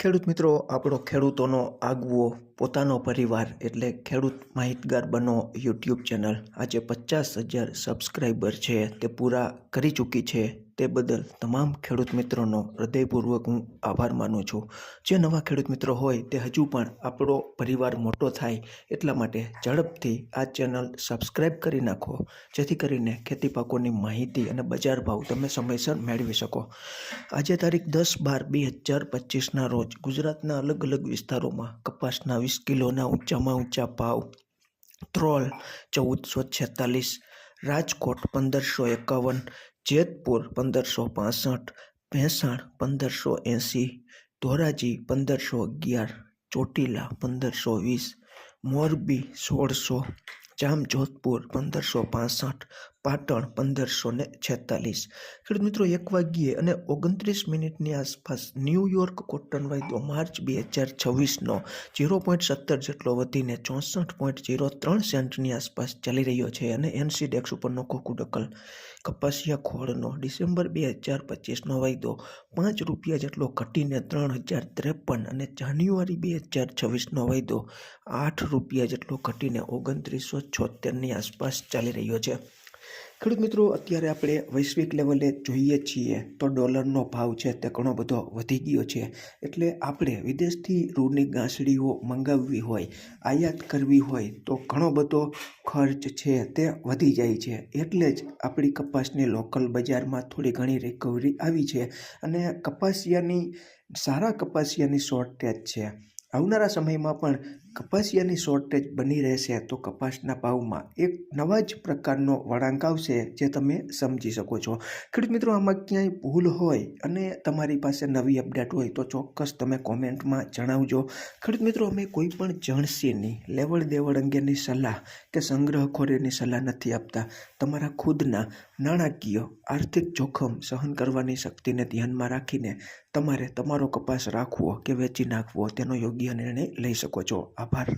ખેડૂત મિત્રો, આપણો ખેડૂતોનો આગવો, પોતાનો પરિવાર એટલે ખેડૂત માહિતગાર બનો યુટ્યુબ ચેનલ. આજે પચાસ હજાર સબસ્ક્રાઈબર છે, તે પૂરા કરી ચૂકી છે. તે બદલ તમામ ખેડૂત મિત્રોનો હૃદયપૂર્વક હું આભાર માનું છું. જે નવા ખેડૂત મિત્રો હોય તે હજુ પણ આપણો પરિવાર મોટો થાય એટલા માટે ઝડપથી આ ચેનલ સબસ્ક્રાઈબ કરી નાખો. જેથી કરીને ખેતી પાકોની માહિતી અને બજાર ભાવ તમે સમયસર મેળવી શકો. આજે તારીખ દસ બાર બે હજાર પચીસના રોજ ગુજરાતના અલગ અલગ વિસ્તારોમાં કપાસના વીસ કિલોના ઊંચામાં ઊંચા ભાવ, ત્રોલ ચૌદસો છેતાલીસ, રાજકોટ પંદરસો એકાવન જેતપુર પંદરસો પાસઠ, ભેંસાણ પંદરસો એંસી, ધોરાજી પંદરસો અગિયાર, ચોટીલા પંદરસો વીસ, મોરબી સોળસો, જામજોધપુર પંદરસો પાસઠ પાટણ પંદરસો ને છેતાલીસ. ખેડૂત મિત્રો, એક વાગ્યે અને ઓગણત્રીસ મિનિટની આસપાસ ન્યૂયોર્ક કોટન વાયદો માર્ચ બે હજાર છવ્વીસનો ઝીરો પોઈન્ટ સત્તર જેટલો વધીને ચોસઠ પોઈન્ટ ઝીરો ત્રણ સેન્ટની આસપાસ ચાલી રહ્યો છે અને એનસી ડેક્સ ઉપરનો કુકુડકલ કપાસિયા ખોળનો ડિસેમ્બર બે હજાર પચીસનો વાયદો પાંચ રૂપિયા જેટલો ઘટીને ત્રણ હજાર ત્રેપન અને જાન્યુઆરી બે હજાર છવ્વીસનો વાયદો આઠ રૂપિયા જેટલો ઘટીને ઓગણત્રીસો છોતેરની આસપાસ ચાલી રહ્યો છે. ખેડૂત મિત્રો, અત્યારે આપણે વૈશ્વિક લેવલે જોઈએ છીએ તો ડોલરનો ભાવ છે તે ઘણો બધો વધી ગયો છે. એટલે આપણે વિદેશથી રૂની ગાંસડીઓ મંગાવવી હોય, આયાત કરવી હોય તો ઘણો બધો ખર્ચ છે તે વધી જાય છે. એટલે જ આપણી કપાસની લોકલ બજારમાં થોડી ઘણી રિકવરી આવી છે અને કપાસિયાની, સારા કપાસિયાની શોર્ટેજ છે. આવનારા સમયમાં પણ કપાસિયાની શોર્ટેજ બની રહેશે તો કપાસના ભાવમાં એક નવા જ પ્રકારનો વળાંક આવશે જે તમે સમજી શકો છો. ખેડૂત મિત્રો, આમાં ક્યાંય ભૂલ હોય અને તમારી પાસે નવી અપડેટ હોય તો ચોક્કસ તમે કોમેન્ટમાં જણાવજો. ખેડૂત મિત્રો, અમે કોઈ પણ જણસીની લેવડ દેવડ અંગેની સલાહ કે સંગ્રહખોરીની સલાહ નથી આપતા. તમારા ખુદના નાણાકીય આર્થિક જોખમ સહન કરવાની શક્તિને ધ્યાનમાં રાખીને તમારે તમારો કપાસ રાખવો કે વેચી નાખવો તેનો યોગ્ય નિર્ણય લઈ શકો છો. આભાર